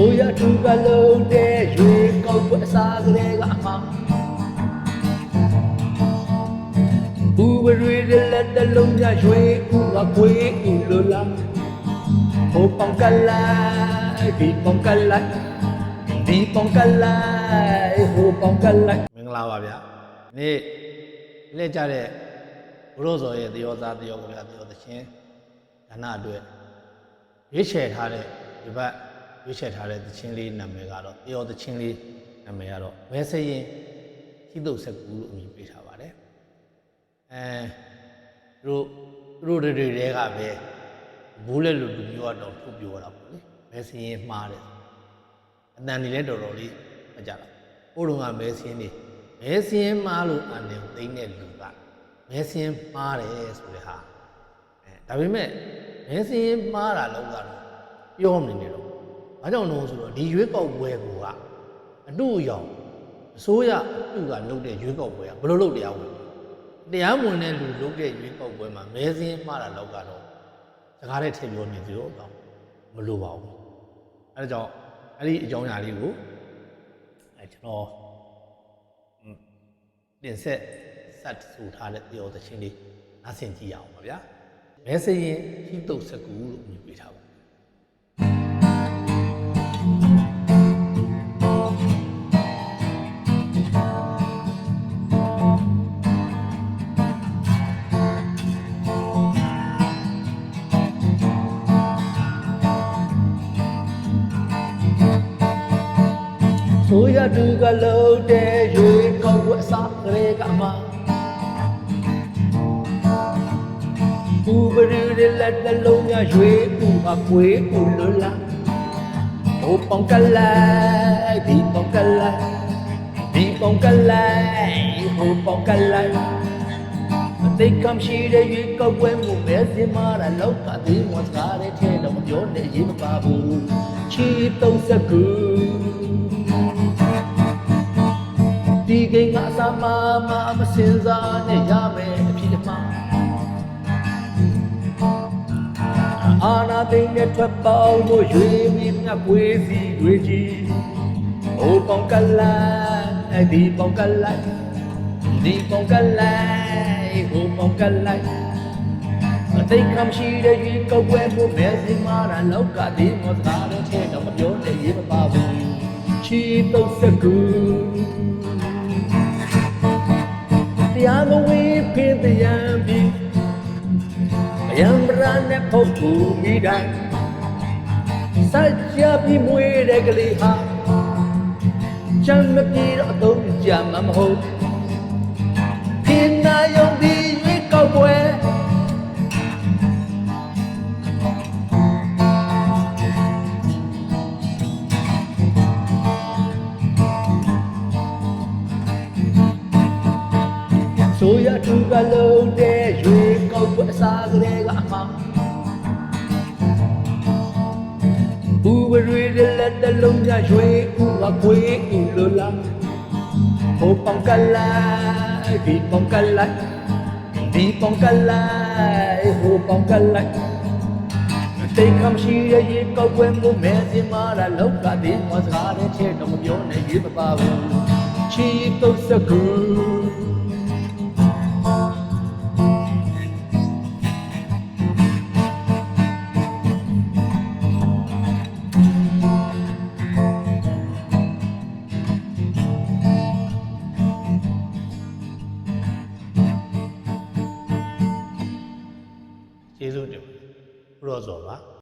ဆိုရသူကလုံးတဲ့ရွေကောက်ပွဲအစားကလေးကအမှဘူဝရီလက်တလုံးညရွေကူကခွေးကူလိုလားဟိုပေါင်ကလိုက်ဒီပေါင်ကလိုက်ဒီပေါင်ကလိုက်ဟိုပေါင်ကလိုက်မင်္ဂလာပါဗျာနေ့လက်ကြတဲ့ဘုရောစောရဲ့တယောသားတယောကဗျာတယောသချင်းဒါနအတွက်ရွေးချယ်ထားတဲ့ဒီဘက် ရွေးချယ်ထားတဲ့သချင်းလေးနာမည်ကတော့တယောသချင်းလေးနာမည်ကတော့ဝဲစရင်ရှိတုတ်ဆက်ကူလို့အမည်ပေးထားပါတယ်အဲသူတို့သူတို့တွေတွေကပဲဘူးလက်လူလူမျိုးကတော့ထုတ်ပြောတာပေါ့လေဝဲစရင်မှားတယ်အတန်နေလဲတော်တော်လေးမကြတာ။ဟိုတုန်းကမဲစင်းနေမဲစင်းမားလို့အန်တယ်သိမ့်တဲ့လူကမဲစင်းမားတယ်ဆိုတဲ့ဟာအဲဒါပေမဲ့မဲစင်းမားတာလောက်ကတော့ပြောမနေနဲ့တော့။ ဘာကြောင့်လဲဆိုတော့ဒီရွေးကောက်ပွဲကအတူအယောင်အစိုးရအတူကလုပ်တဲ့ရွေးကောက်ပွဲကဘယ်လိုလုပ်တရားဝင်လဲတရားမဝင်တဲ့လူလုပ်တဲ့ရွေးကောက်ပွဲမှာမဲစင်းမားတာလောက်ကတော့စကားနဲ့ထည့်ပြောနေသလိုတော့မလိုပါဘူး။အဲဒါကြောင့်အဲ့ဒီအကြောင်းအရာလေးကိုအဲကျွန်တော်อืมတင်ဆက်ဆက်ဆိုထားတဲ့ပြောတဲ့ချင်းလေးနားဆင်ကြည့်ရအောင်ပါဗျာမဲစရင်ဟိတုတ်စကူလို့မြင်ပေးထားပါ ဆိုရသူကလုံးတဲ့ရွေကောက်ပွဲအစားကလေးကအမှဘူပရီလက်တလုံးညရွေကူအကွေးကူလွလာဟိုပေါင်ကလိုက်ဒီပေါင်ကလိုက်ဒီပေါင်ကလိုက်ဟိုပေါင်ကလိုက်အသိကမ်းရှိတဲ့ရွေကောက်ပွဲမှုပဲစင်မာတာလောက်ကသေးမစကားတဲ့ထဲတော့မပြောနဲ့ရေးမပါဘူးချီတုံးစကူ စာမမမစင်စားနဲ့ရမယ်အဖြစ်မှန်အာနာသိန်းနဲ့ထွက်ပေါင်းလို့ရွေပြီးမြတ်ပွေးစီတွေကြီးဟိုပေါင်ကလိုက်ဒီပေါင်ကလိုက်ဒီပေါင်ကလိုက်ဟိုပေါင်ကလိုက်အသိကမ်းရှိတဲ့ရွေကောက်ပွဲမှုမဲစင်မာတာလောက်ကဒီမောစကားတဲ့ထဲတော့မပြောနဲ့ရေးမပါဘူးချီတုတ်စကူ ဝင်ဖိတရားပြီးအယံရနဲ့ပုတ်ကူမိတိုင်းစัจကြပြီးမွေးတဲ့ကလေးဟာချမ်းမပြေတော့အသုံးကြမှာမဟုတ်ခင်းနာယုံဒီရွေးကောက်ပွဲ ဆိုရသူကလုံးတဲ့ရွေးကောက်ပွဲအစားကလေးကအမှန်ဘူဝရီလက်တလုံးညရွေကူကခွေးကူလိုလားဟိုပေါင်ကလိုက်ဒီပေါင်ကလိုက်ဒီပေါင်ကလိုက်ဟိုပေါင်ကလိုက်တိတ်ခမ်းရှိရဲ့ရေကောက်ပွဲမှုမဲစင်မာတာလောက်ကတည်းကစကားတဲ့ထဲတော့မပြောနဲ့ရေးမပါဘူးချီတုတ်စကူ ကျေးဇူးတင်ပါတယ်ဘုရောစောပါ